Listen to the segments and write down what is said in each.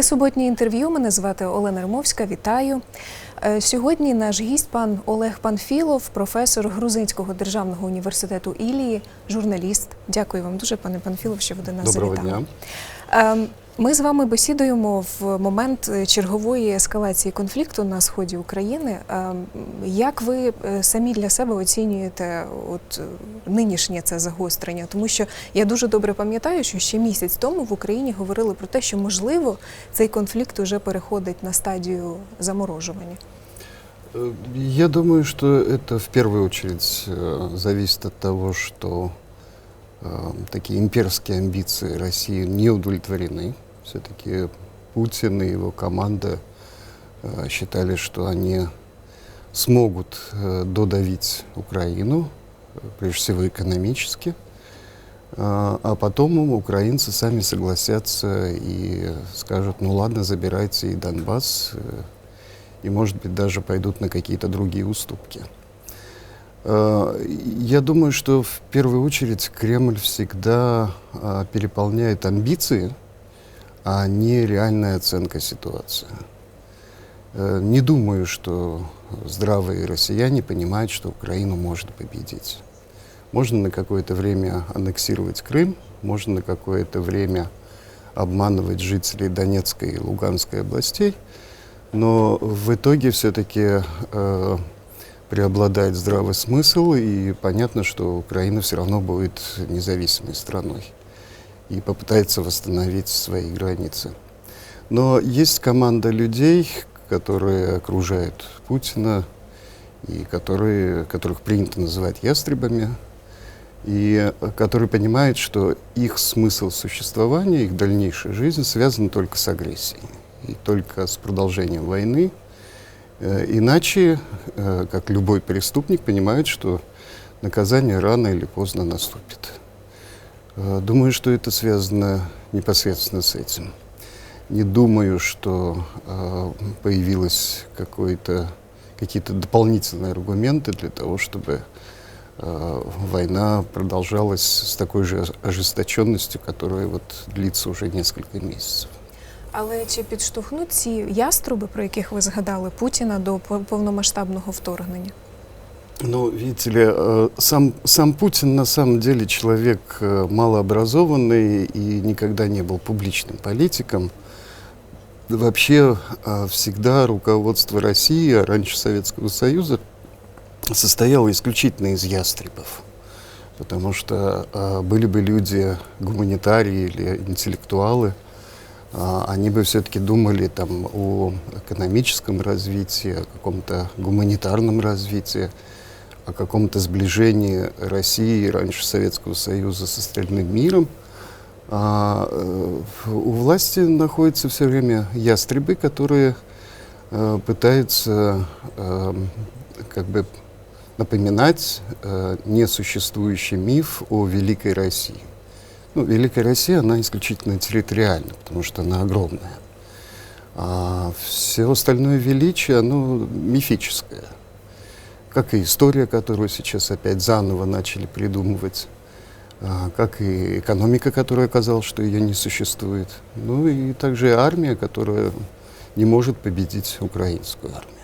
Це суботнє інтерв'ю. Мене звати Олена Римовська. Вітаю. Е, Сьогодні наш гість пан Олег Панфілов, професор Грузинського державного університету Ілії, журналіст. Дякую вам дуже, пане Панфілов, що ви до нас Доброго завітали. дня. Ем, Ми з вами бесідуємо в момент е, чергової ескалації конфлікту на сході України. Ем, Як ви е, самі для себе оцінюєте от е, нинішнє це загострення? Тому що я дуже добре пам'ятаю, що ще місяць тому в Україні говорили про те, що можливо цей конфлікт уже переходить на стадію заморожування. Э, Я думаю, что это в первую очередь э, зависит от того, что э, такие имперские амбиции России не удовлетворены. Все-таки Путин и его команда э, считали, что они смогут э, додавить Украину, э, прежде всего экономически, А а потом украинцы сами согласятся и скажут, ну ладно, забирайте и Донбасс, и, может быть, даже пойдут на какие-то другие уступки. Я думаю, что в первую очередь Кремль всегда переполняет амбиции, а не реальная оценка ситуации. Э, Не думаю, что здравые россияне понимают, что Украина может победить. Можно на какое-то время аннексировать Крым, можно на какое-то время обманывать жителей Донецкой и Луганской областей, но в итоге все-таки э, преобладает здравый смысл, и понятно, что Украина все равно будет независимой страной и попытается восстановить свои границы. Но есть команда людей, которые окружают Путина, и которые, которых принято называть ястребами, и э, которые понимают, что их смысл существования, их дальнейшая жизнь связана только с агрессией и только с продолжением войны. Э, Иначе, э, как любой преступник, понимает, что наказание рано или поздно наступит. Э, Думаю, что это связано непосредственно с этим. Не думаю, что э, появилось какое-то, какие-то дополнительные аргументы для того, чтобы э, война продолжалась с такой же ожесточенностью, которая вот длится уже несколько месяцев. Але чи підштовхнуть ці яструби, про яких ви згадали, Путіна до пов- повномасштабного вторгнення? Ну, видите ли, э, сам, сам Путин на самом деле человек э, малообразованный и никогда не был публичным политиком. Вообще э, всегда руководство России, а раньше Советского Союза, состояло исключительно из ястребов. Потому что были бы люди гуманитарии или интеллектуалы, они бы все-таки думали там о экономическом развитии, о каком-то гуманитарном развитии, о каком-то сближении России раньше Советского Союза с остальным миром. А, э, у власти находятся все время ястребы, которые э, пытаются э, как бы напоминать несуществующий миф о Великой России. Ну, Великая Россия, она исключительно территориальна, потому что она огромная. А все остальное величие, оно мифическое. Как и история, которую сейчас опять заново начали придумывать, как и экономика, которая оказалась, что ее не существует. Ну и также армия, которая не может победить украинскую армию.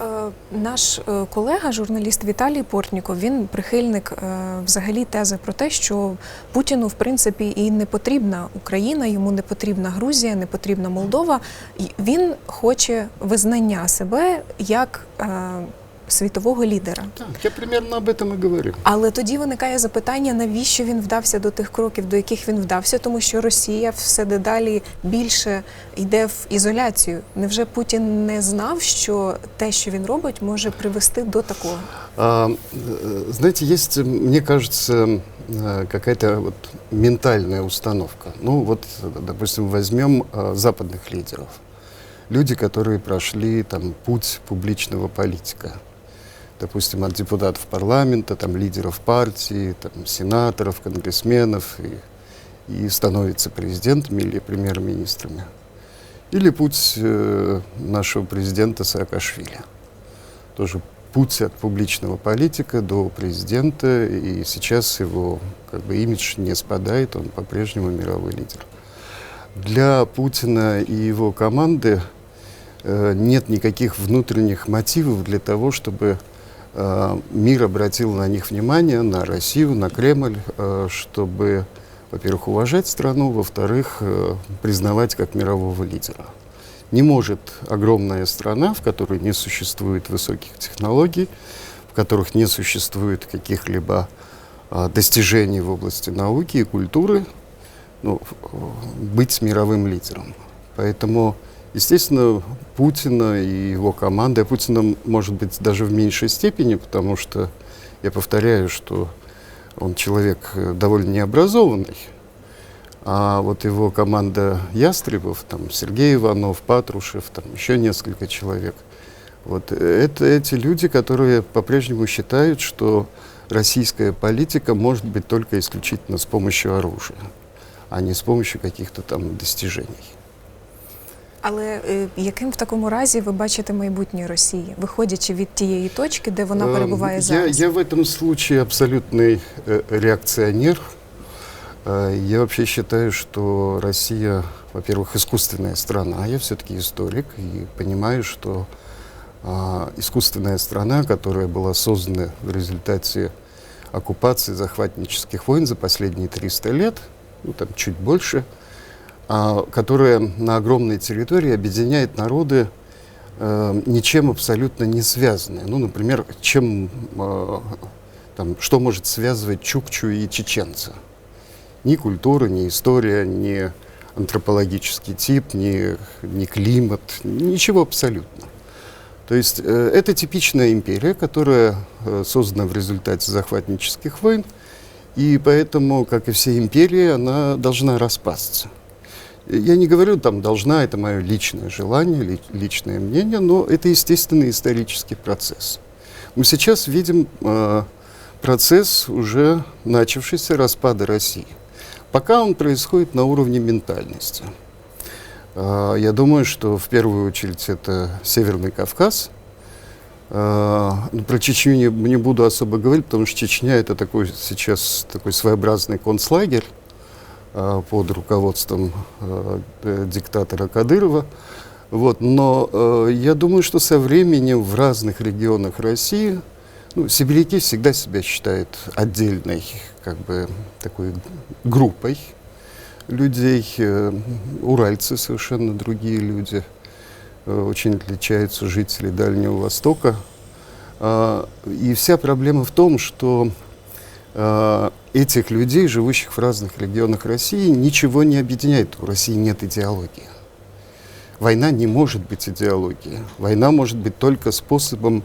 Е, Наш е, колега, журналіст Віталій Портніков, він прихильник е, взагалі тези про те, що Путіну в принципі і не потрібна Україна, йому не потрібна Грузія, не потрібна Молдова. Він хоче визнання себе як світового лідера. Так, я примерно об этом и говорю. Але тоді виникає запитання, навіщо він вдався до тих кроків, до яких він вдався, тому що Росія все дедалі більше йде в ізоляцію. Невже Путін не знав, що те, що він робить, може привести до такого? А, э, знаете, есть, э, мне кажется, э, какая-то вот ментальная установка. Ну вот, э, допустим, возьмем э, западных лидеров. Люди, которые прошли там путь публичного политика. Допустим, от депутатов парламента, там, лидеров партии, там, сенаторов, конгрессменов и, и становятся президентами или премьер-министрами. Или путь э, нашего президента Саакашвили. Тоже путь от публичного политика до президента, и сейчас его как бы, имидж не спадает, он по-прежнему мировой лидер. для Путина и его команды э, нет никаких внутренних мотивов для того, чтобы мир обратил на них внимание, на Россию, на Кремль, э, чтобы, во-первых, уважать страну, во-вторых, э, признавать как мирового лидера. Не может огромная страна, в которой не существует высоких технологий, в которых не существует каких-либо достижений в области науки и культуры, ну, быть мировым лидером. Поэтому, естественно, Путина и его команда, Путина, может быть, даже в меньшей степени, потому что, я повторяю, что он человек э, довольно необразованный, а вот его команда Ястребов, там Сергей Иванов, Патрушев, там еще несколько человек, вот э, это эти люди, которые по-прежнему считают, что российская политика может быть только исключительно с помощью оружия, а не с помощью каких-то там достижений. Але е, яким в такому разі ви бачите майбутнє Росії, виходячи від тієї точки, де вона перебуває Эм, зараз? Я, я в этом случае абсолютный э, реакционер. Э, я вообще считаю, что Россия, во-первых, искусственная страна. А Я все-таки историк и понимаю, что а, искусственная страна, которая была создана в результате оккупации захватнических войн за последние 300 лет, ну там чуть больше, а, которая на огромной территории объединяет народы, э, ничем абсолютно не связанные. Ну, например, чем, э, там, что может связывать чукчу и чеченца? Ни культура, ни история, ни антропологический тип, ни, ни климат, ничего абсолютно. То есть э, это типичная империя, которая создана в результате захватнических войн, и поэтому, как и все империи, она должна распасться. Я не говорю, там, должна, это мое личное желание, ли- личное мнение, но это естественный исторический процесс. Мы сейчас видим э, процесс уже начавшийся распада России. Пока он происходит на уровне ментальности. А, Я думаю, что в первую очередь это Северный Кавказ. А, ну, Про Чечню не, не буду особо говорить, потому что Чечня это такой сейчас такой своеобразный концлагерь под руководством э, диктатора Кадырова. Вот, но э, я думаю, что со временем в разных регионах России, ну, сибиряки всегда себя считают отдельной, как бы такой группой людей. Э, Уральцы совершенно другие люди. Э, Очень отличаются жители Дальнего Востока. А, И вся проблема в том, что этих людей, живущих в разных регионах России, ничего не объединяет. У России нет идеологии. Война не может быть идеологией. Война может быть только способом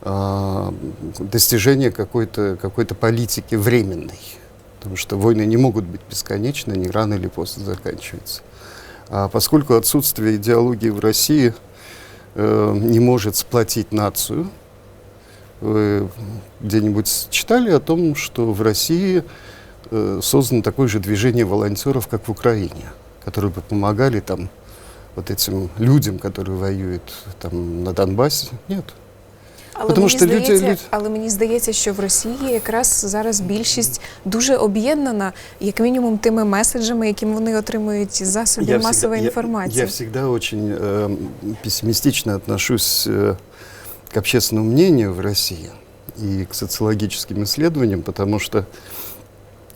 а, достижения какой-то какой политики временной. Потому что войны не могут быть бесконечны, они рано или поздно заканчиваются. А поскольку отсутствие идеологии в России э, не может сплотить нацию, вы где-нибудь читали о том, что в России э, создано такое же движение волонтеров, как в Украине, которые бы помогали там вот этим людям, которые воюют там на Донбассе? Нет. Але Тому мені, що люди- здається, люди- але мені здається, що в Росії якраз зараз більшість дуже об'єднана, як мінімум, тими меседжами, яким вони отримують з засобів Я масової всегда- я- інформації. Я, всегда очень э, пессимистично отношусь э, к общественному мнению в России и к социологическим исследованиям, потому что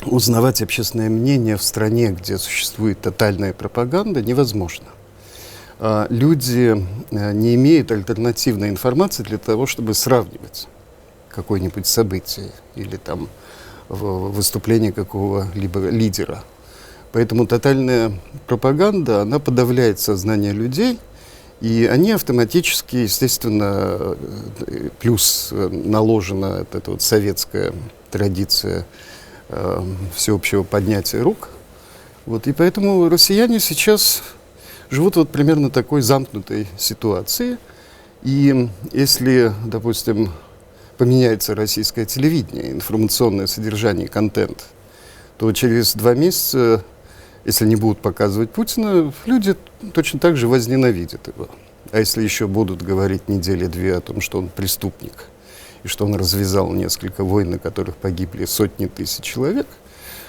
узнавать общественное мнение в стране, где существует тотальная пропаганда, невозможно. А, Люди э, не имеют альтернативной информации для того, чтобы сравнивать какое-нибудь событие или там в- выступление какого-либо лидера. Поэтому тотальная пропаганда, она подавляет сознание людей, и они автоматически, естественно, э, плюс э, наложена эта вот советская традиция э, всеобщего поднятия рук. Вот, и поэтому россияне сейчас живут вот примерно такой замкнутой ситуации. И если, допустим, поменяется российское телевидение, информационное содержание, контент, то через два месяца, если не будут показывать Путина, люди точно так же возненавидят его. А если еще будут говорить недели-две о том, что он преступник, и что он развязал несколько войн, на которых погибли сотни тысяч человек,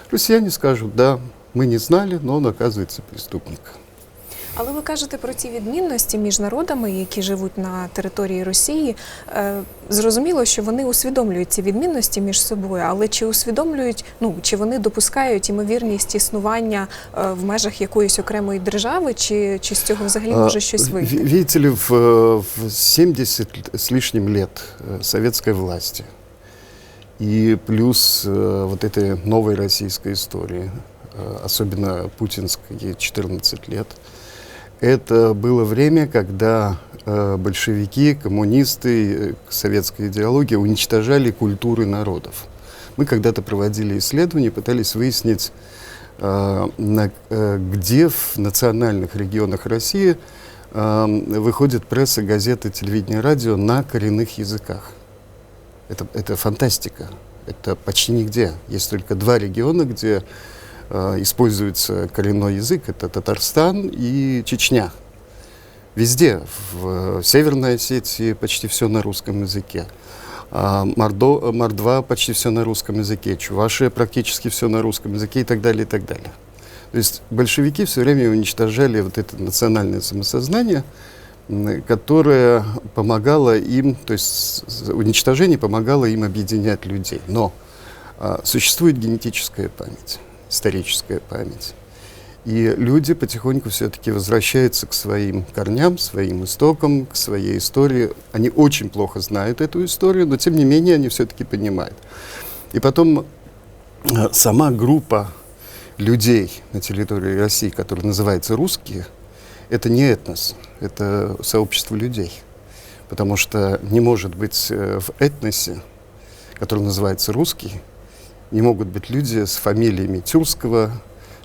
россияне скажут, да, Мы не знали, но он оказывается преступник. Але ви кажете про ці відмінності між народами, які живуть на території Росії. Е, Зрозуміло, що вони усвідомлюють ці відмінності між собою, але чи усвідомлюють, ну чи вони допускають імовірність існування е, в межах якоїсь окремої держави, чи, чи з цього взагалі може щось А, вийти? ви- Видите ли, в, э, в 70 л- с лишним лет э, советской власти и плюс э, вот этой новой российской истории, э, особенно путинской, ей 14 лет, это было время, когда э, большевики, коммунисты, э, советская идеология уничтожали культуры народов. Мы когда-то проводили исследования, пытались выяснить, э, где в национальных регионах России выходит пресса, газеты, телевидение, радио на коренных языках. Это, это фантастика. Это почти нигде. Есть только два региона, где используется коренной язык. Это Татарстан и Чечня. Везде. В э, Северной Осетии почти все на русском языке. А Мордо, Мордва почти все на русском языке. Чувашия практически все на русском языке и так далее, и так далее. То есть большевики все время уничтожали вот это национальное самосознание, которое помогало им, то есть уничтожение помогало им объединять людей. Но а, существует генетическая память, историческая память. И люди потихоньку все-таки возвращаются к своим корням, своим истокам, к своей истории. Они очень плохо знают эту историю, но тем не менее они все-таки понимают. И потом э, сама группа людей на территории России, которая называется русские, это не этнос, это сообщество людей. Потому что не может быть э, в этносе, который называется русский, не могут быть люди с фамилиями тюркского,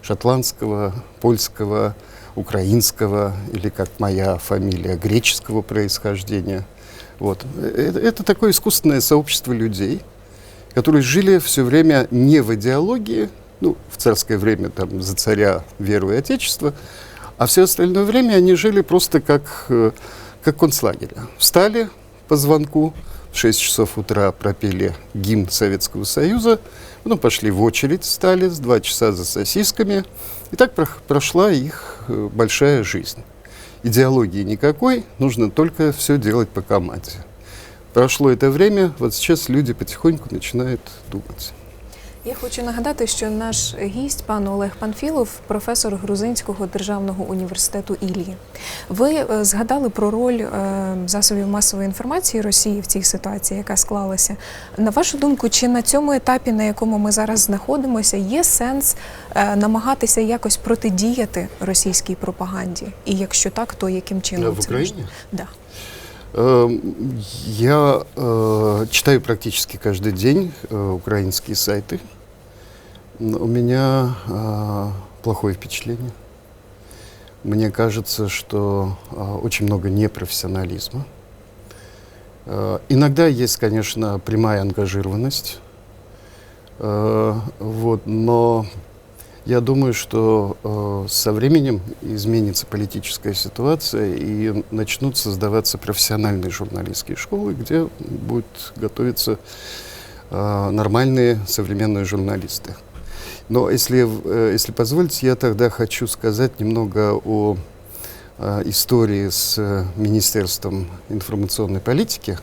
шотландского, польского, украинского или, как моя фамилия, греческого происхождения. Вот. Это, это такое искусственное сообщество людей, которые жили все время не в идеологии, ну, в царское время там за царя, веру и отечество, а все остальное время они жили просто как, э, как концлагеря. Встали по звонку, в 6 часов утра пропели гимн Советского Союза, потом пошли в очередь, стали с 2 часа за сосисками. И так прошла их э, большая жизнь. Идеологии никакой, нужно только все делать по команде. Прошло это время, вот сейчас люди потихоньку начинают думать. Я хочу нагадати, що наш гість, пан Олег Панфілов, професор Грузинського державного університету Іллі. Ви е, згадали про роль е, засобів масової інформації Росії в цій ситуації, яка склалася. На вашу думку, чи на цьому етапі, на якому ми зараз знаходимося, є сенс е, намагатися якось протидіяти російській пропаганді? І якщо так, то яким чином в Україні? можна? Да. Эм, Я э, читаю практически каждый день э, украинские сайты. У меня э, плохое впечатление. Мне кажется, что очень много непрофессионализма. Иногда есть, конечно, прямая ангажированность. Вот, но я думаю, что э, со временем изменится политическая ситуация и начнут создаваться профессиональные журналистские школы, где будут готовиться э, нормальные современные журналисты. Но если, э, если позволите, я тогда хочу сказать немного о э, истории с э, Министерством информационной политики,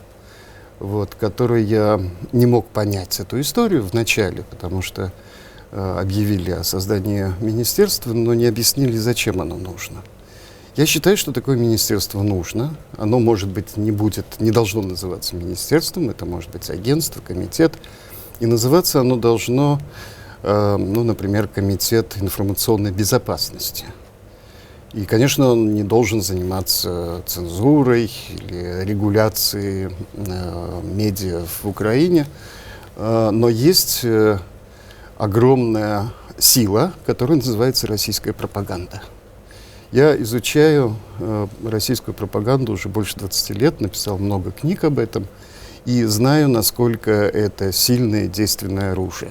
вот, которой я не мог понять эту историю вначале, потому что объявили о создании министерства, но не объяснили, зачем оно нужно. Я считаю, что такое министерство нужно. Оно, может быть, не будет, не должно называться министерством, это может быть агентство, комитет. И называться оно должно, э, ну, например, комитет информационной безопасности. И, конечно, он не должен заниматься цензурой или регуляцией э, медиа в Украине. Э, но есть э, огромная сила, которая называется российская пропаганда. Я изучаю э, российскую пропаганду уже больше 20 лет, написал много книг об этом и знаю, насколько это сильное действенное оружие.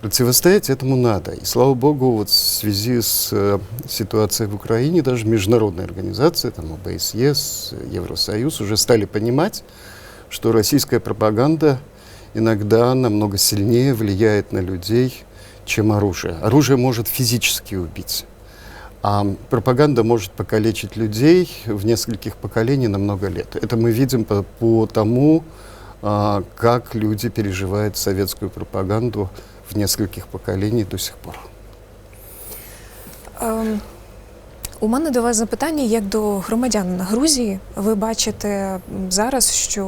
Противостоять этому надо. И слава богу, вот в связи с э, ситуацией в Украине даже международные организации, там ОБСЕ, с- Евросоюз уже стали понимать, что российская пропаганда иногда намного сильнее влияет на людей, чем оружие. Оружие может физически убить, а пропаганда может покалечить людей в нескольких поколений на много лет. Это мы видим по, по тому, а, как люди переживают советскую пропаганду в нескольких поколений до сих пор. Ем, У мене до вас запитання як до громадян Грузії. Ви бачите м, зараз, що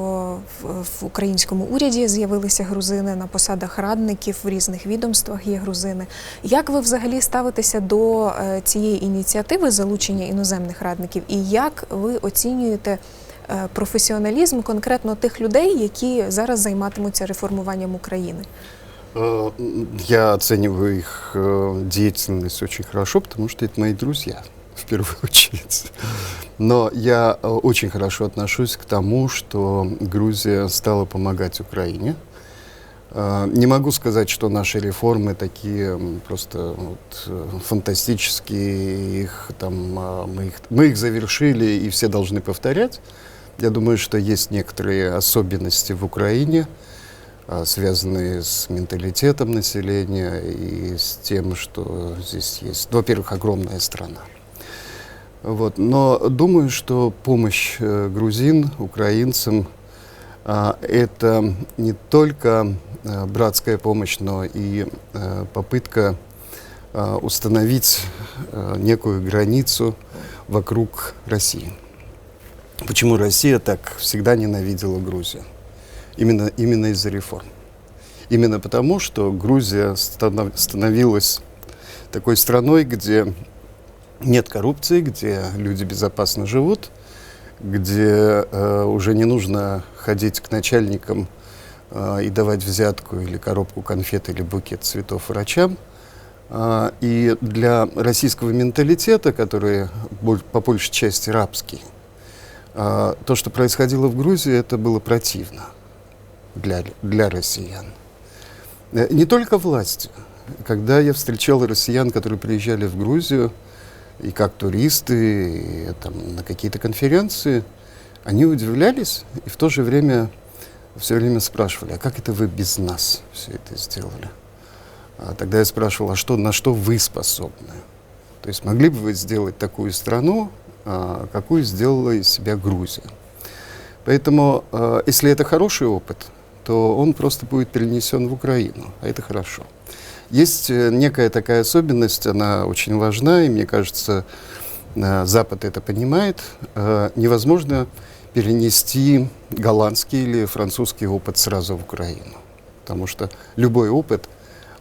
в, в українському уряді з'явилися грузини на посадах радників в різних відомствах є грузини. Як ви взагалі ставитеся до е, цієї ініціативи залучення іноземних радників, і як ви оцінюєте е, професіоналізм конкретно тих людей, які зараз займатимуться реформуванням України? Э, м, Я оцениваю их э, деятельность очень хорошо, потому что это мои друзья, В первую очередь. Но я э, очень хорошо отношусь к тому, что Грузия стала помогать Украине. Э, Не могу сказать, что наши реформы такие просто вот, э, фантастические, их, там, мы, их, мы их завершили и все должны повторять. Я думаю, что есть некоторые особенности в Украине, связанные с менталитетом населения и с тем, что здесь есть, во-первых, огромная страна. Вот. Но думаю, что помощь э, грузин, украинцам, а, это не только э, братская помощь, но и э, попытка а, установить э, некую границу вокруг России. Почему Россия так всегда ненавидела Грузию? Именно, именно из-за реформ. Именно потому, что Грузия станов- становилась такой страной, где нет коррупции, где люди безопасно живут, где э, уже не нужно ходить к начальникам э, и давать взятку или коробку конфет или букет цветов врачам. А, и для российского менталитета, который по большей части рабский, а, то, что происходило в Грузии, это было противно для, для россиян. Э, Не только власти. Когда я встречал россиян, которые приезжали в Грузию, и как туристы, и там, на какие-то конференции, они удивлялись и в то же время все время спрашивали, а как это вы без нас все это сделали? А тогда я спрашивал, а что, на что вы способны? То есть могли бы вы сделать такую страну, а, какую сделала из себя Грузия? Поэтому, э, если это хороший опыт, то он просто будет перенесен в Украину, а это хорошо. Есть э, некая такая особенность, она очень важна, и мне кажется, э, Запад это понимает. Э, Невозможно перенести голландский или французский опыт сразу в Украину, потому что любой опыт,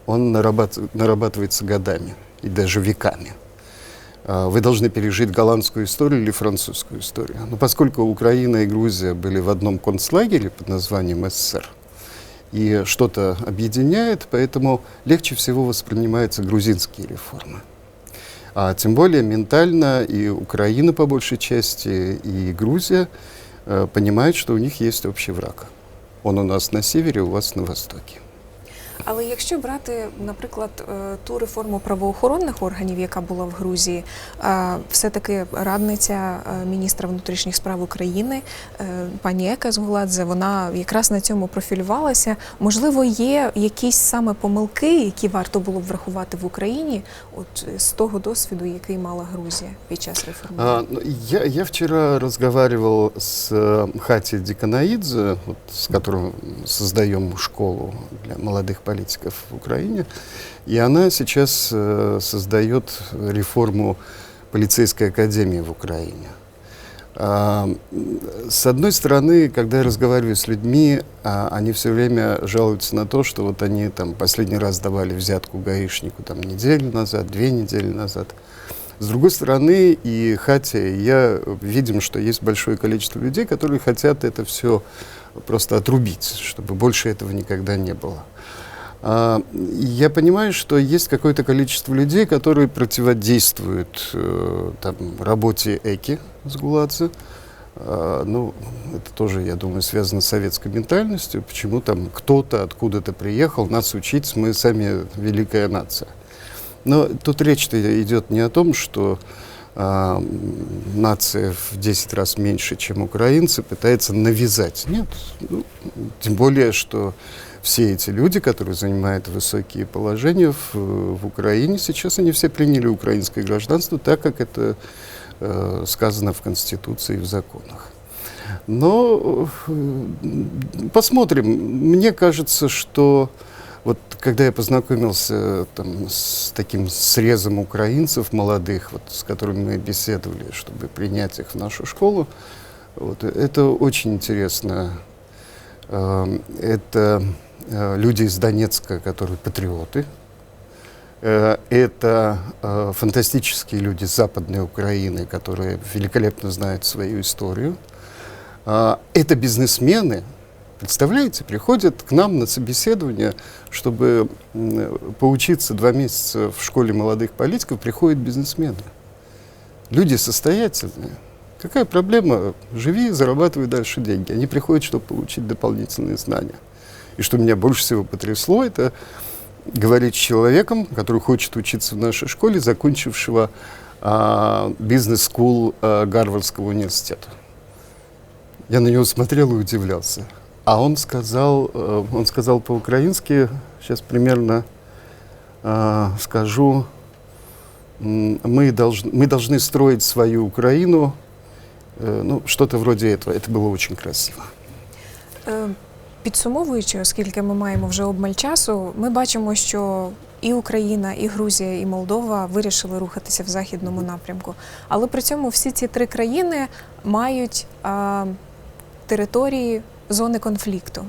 он нарабат- нарабатывается годами и даже веками. Вы должны пережить голландскую историю или французскую историю. Но поскольку Украина и Грузия были в одном концлагере под названием СССР, и что-то объединяет, поэтому легче всего воспринимаются грузинские реформы. А тем более ментально и Украина по большей части, и Грузия э, понимают, что у них есть общий враг. Он у нас на севере, у вас на востоке. Але якщо брати, наприклад, е, ту реформу правоохоронних органів, яка була в Грузії, е, все-таки радниця е, міністра внутрішніх справ України, е, пані Ека Згуладзе, вона якраз на цьому профілювалася. Можливо, є якісь саме помилки, які варто було б врахувати в Україні, от е, з того досвіду, який мала Грузія під час реформування. А, ну, я, я вчера разговаривал с э, Хати Диканаидзе, вот, с которым создаем школу для молодых политиков в Украине, и она сейчас э, создает реформу полицейской академии в Украине. А, С одной стороны, когда я разговариваю с людьми, а, они все время жалуются на то, что вот они там последний раз давали взятку гаишнику там неделю назад, две недели назад. С другой стороны, и Хатя, я видим, что есть большое количество людей, которые хотят это все просто отрубить, чтобы больше этого никогда не было. А, Я понимаю, что есть какое-то количество людей, которые противодействуют э, там, работе ЭКИ с Гуладзе. А, Ну, это тоже, я думаю, связано с советской ментальностью. Почему там кто-то откуда-то приехал нас учить, мы сами великая нация. Но тут речь-то идет не о том, что м, нация в 10 раз меньше, чем украинцы, пытается навязать. Нет. Ну, тем более, что все эти люди, которые занимают высокие положения в, в Украине, сейчас они все приняли украинское гражданство, так как это э, сказано в Конституции и в законах. Но э, посмотрим. Мне кажется, что вот когда я познакомился там, с таким срезом украинцев молодых, вот, с которыми мы беседовали, чтобы принять их в нашу школу, вот, это очень интересно. Э, Это э, люди из Донецка, которые патриоты. Э, Это э, фантастические люди Западной Украины, которые великолепно знают свою историю. Это бизнесмены, представляете, приходят к нам на собеседование, чтобы поучиться два месяца в школе молодых политиков, приходят бизнесмены. Люди состоятельные. Какая проблема? Живи, зарабатывай дальше деньги. Они приходят, чтобы получить дополнительные знания. И что меня больше всего потрясло, это говорить с человеком, который хочет учиться в нашей школе, закончившего а, бизнес-скул а, Гарвардского университета. Я на него смотрел и удивлялся. А он сказал, э, он сказал по-украински, сейчас примерно э, скажу, мы должны, мы должны строить свою Украину, Э, ну, что-то вроде этого. Это было очень красиво. Підсумовуючи, оскільки ми маємо вже обмаль часу, ми бачимо, що і Україна, і Грузія, і Молдова вирішили рухатися в західному напрямку. Але при цьому всі ці три країни мають а, території зони конфлікту,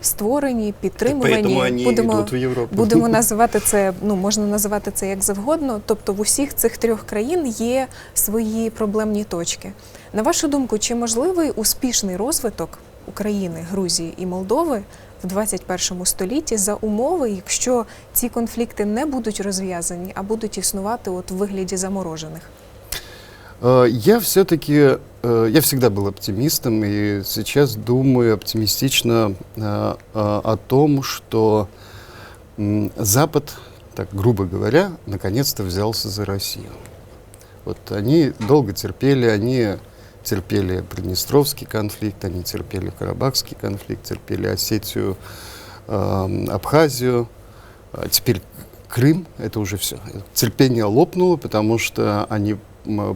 створені, підтримувані. будемо, в будемо називати це, ну можна називати це як завгодно. Тобто в усіх цих трьох країн є свої проблемні точки. На вашу думку, чи можливий успішний розвиток України, Грузії і Молдови в 21 столітті за умови, якщо ці конфлікти не будуть розв'язані, а будуть існувати от в вигляді заморожених? Э, Я все-таки, э, я всегда был оптимистом и сейчас думаю оптимистично э, э, о том, что м, Запад, так грубо говоря, наконец-то взялся за Россию. Вот они долго терпели, они терпели Приднестровский конфликт, они терпели Карабахский конфликт, терпели Осетию, эм, Абхазию, а теперь Крым, это уже все. Терпение лопнуло, потому что они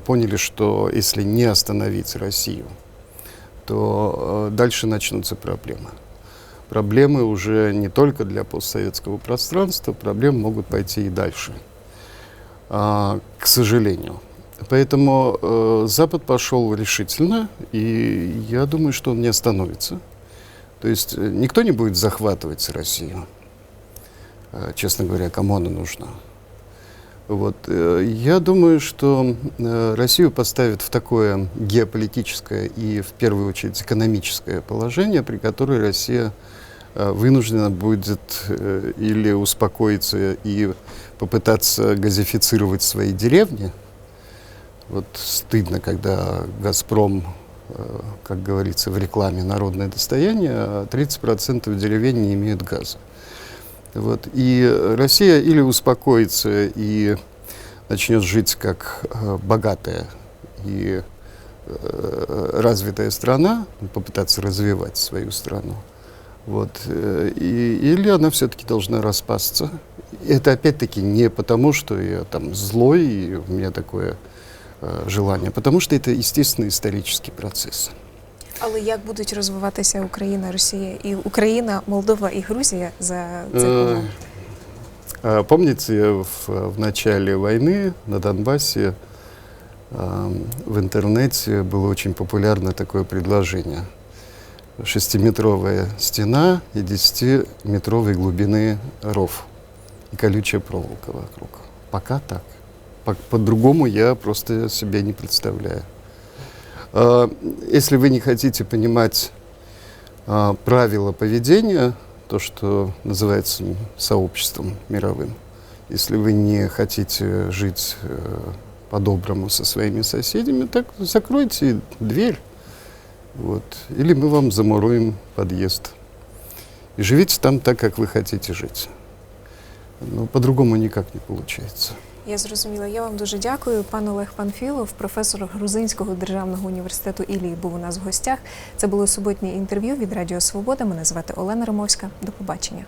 поняли, что если не остановить Россию, то э, дальше начнутся проблемы. Проблемы уже не только для постсоветского пространства, проблемы могут пойти и дальше, а, к сожалению. Поэтому э, Запад пошел решительно, и я думаю, что он не остановится. То есть э, никто не будет захватывать Россию. Э, честно говоря, кому она нужна. Вот. э, Я думаю, что э, Россию поставят в такое геополитическое и, в первую очередь, экономическое положение, при которой Россия э, вынуждена будет э, или успокоиться и попытаться газифицировать свои деревни. Вот стыдно, когда «Газпром», э, как говорится в рекламе, народное достояние, а 30% деревень не имеют газа. Вот. И Россия или успокоится и начнет жить как э, богатая и э, развитая страна, попытаться развивать свою страну, вот, и, или она все-таки должна распасться. Это опять-таки не потому, что я там злой и у меня такое э, желание, а потому что это естественный исторический процесс. Але як будуть розвиватися Україна, Росія і Україна, Молдова і Грузія за цих Э, умов? а, Помните, в, в начале войны на Донбассе а, в интернете было очень популярно такое предложение. Шестиметровая стена и десятиметровой глубины ров и колючая проволока вокруг. Пока так. По- По-другому я просто себе не представляю. А, Если вы не хотите понимать а, правила поведения, то, что называется сообществом мировым, если вы не хотите жить э, по-доброму со своими соседями, так закройте дверь. Вот. Или мы вам замуруем подъезд. И живите там так, как вы хотите жить. Но по-другому никак не получается. Я зрозуміла. Я вам дуже дякую. Пан Олег Панфілов, професор Грузинського державного університету Ілії, був у нас в гостях. Це було суботнє інтерв'ю від Радіо Свобода. Мене звати Олена Ромовська. До побачення.